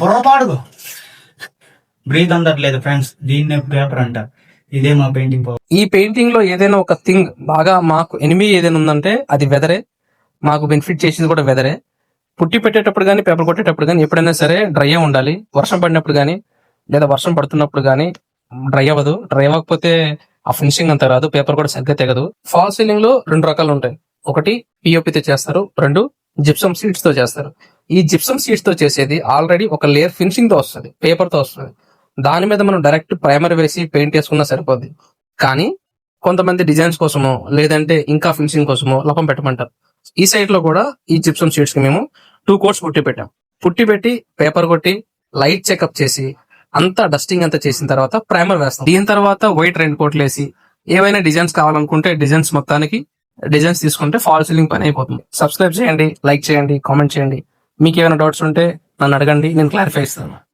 పొరపాటుగా బ్రీత్ అందట్లేదు ఫ్రెండ్స్ దీన్నే పేపర్ అంటారు ఇదే మా పెయింటింగ్ పవర్ ఈ పెయింటింగ్లో ఏదైనా ఒక థింగ్ బాగా మాకు ఎనిమి ఏదైనా ఉందంటే అది వెదరే మాకు బెనిఫిట్ చేసేది కూడా వెదరే పుట్టి పెట్టేటప్పుడు కానీ పేపర్ కొట్టేటప్పుడు కానీ ఎప్పుడైనా సరే డ్రై ఉండాలి. వర్షం పడినప్పుడు కానీ లేదా వర్షం పడుతున్నప్పుడు కానీ డ్రై అవ్వదు. డ్రై అవ్వకపోతే ఆ ఫినిషింగ్ అంత రాదు. పేపర్ కూడా సరిగ్గా తెగదు. ఫాల్ సీలింగ్లో రెండు రకాలు ఉంటాయి. ఒకటి పిఓపి తో చేస్తారు. రెండు జిప్సమ్ సీట్స్తో చేస్తారు. ఈ జిప్సమ్ షీట్స్తో చేసేది ఆల్రెడీ ఒక లేయర్ ఫినిషింగ్తో వస్తుంది పేపర్తో వస్తుంది. దాని మీద మనం డైరెక్ట్ ప్రైమర్ వేసి పెయింట్ వేసుకున్నా సరిపోద్ది. కానీ కొంతమంది డిజైన్స్ కోసమో లేదంటే ఇంకా ఫినిషింగ్ కోసమో లోపం పెట్టమంటారు. ఈ సైడ్లో కూడా ఈ జిప్సమ్ షీట్స్కి మేము టూ కోట్స్ పుట్టి పెట్టాం. పుట్టి పెట్టి పేపర్ కొట్టి లైట్ చెకప్ చేసి అంతా డస్టింగ్ అంతా చేసిన తర్వాత ప్రైమర్ వేస్తాం. దీని తర్వాత వైట్ రెండు కోట్లు వేసి ఏవైనా డిజైన్స్ కావాలనుకుంటే డిజైన్స్ మొత్తానికి డిజైన్స్ తీసుకుంటే ఫాల్ సీలింగ్ పని అయిపోతుంది. సబ్స్క్రైబ్ చేయండి లైక్ చేయండి కామెంట్ చేయండి. మీకు ఏమైనా డౌట్స్ ఉంటే నన్ను అడగండి నేను క్లారిఫై ఇస్తాను.